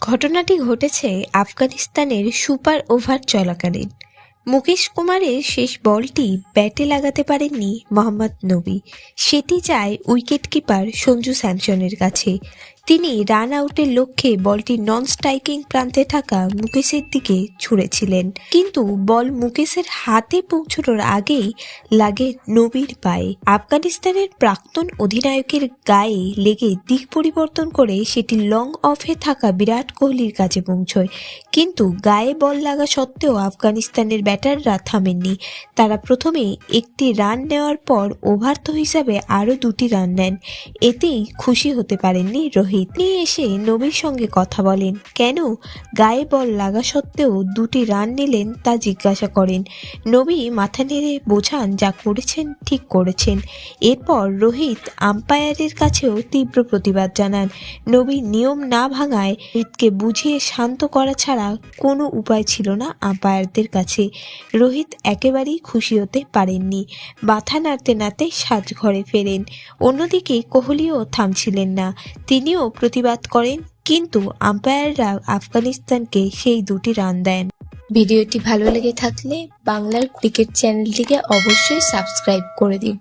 ঘটনাটি ঘটেছে আফগানিস্তানের সুপার ওভার চলাকালীন। মুকেশ কুমারের শেষ বলটি ব্যাটে লাগাতে পারেননি মোহাম্মদ নবী। সেটি চায় উইকেট কিপার সঞ্জু স্যামসনের কাছে। তিনি রান আউটের লক্ষ্যে বলটি নন স্ট্রাইকিং প্রান্তে থাকা মুকেশের দিকে ছুঁড়েছিলেন। কিন্তু বল মুকেশের হাতে পৌঁছানোর আগেই লাগে নবীর পায়ে। আফগানিস্তানের প্রাক্তন অধিনায়কের গায়ে লেগে দিক পরিবর্তন করে সেটি লং অফে থাকা বিরাট কোহলির কাছে পৌঁছয়। কিন্তু গায়ে বল লাগা সত্ত্বেও আফগানিস্তানের ব্যাটাররা থামেননি। তারা প্রথমে একটি রান নেওয়ার পর ওভার্থ হিসাবে আরও দুটি রান নেন। এতেই খুশি হতে পারেননি রোহিত। নিয়ে এসে নবীর সঙ্গে কথা বলেন। কেন? গায়ে বল লাগা সত্ত্বেও দুটি রান নিলেন তা জিজ্ঞাসা করেন। নবী মাথা নেড়ে বোঝান যা করেছেন ঠিক করেছেন। এরপর রোহিত আম্পায়ারের কাছেও তীব্র প্রতিবাদ জানান। নবী নিয়ম না ভাঙায় রোহিতকে বুঝিয়ে শান্ত করা ছাড়া কোনো উপায় ছিল না আম্পায়ারদের কাছে। রোহিত একেবারেই খুশি হতে পারেননি। মাথা নাড়তে নাড়তে সাজঘরে ফেরেন। অন্যদিকে কোহলিও থামছিলেন না। তিনিও প্রতিবাদ করেন, কিন্তু আম্পায়াররা আফগানিস্তানকে সেই দুটি রান দেন। ভিডিওটি ভালো লেগে থাকলে বাংলার ক্রিকেট চ্যানেলটিকে অবশ্যই সাবস্ক্রাইব করে দিন।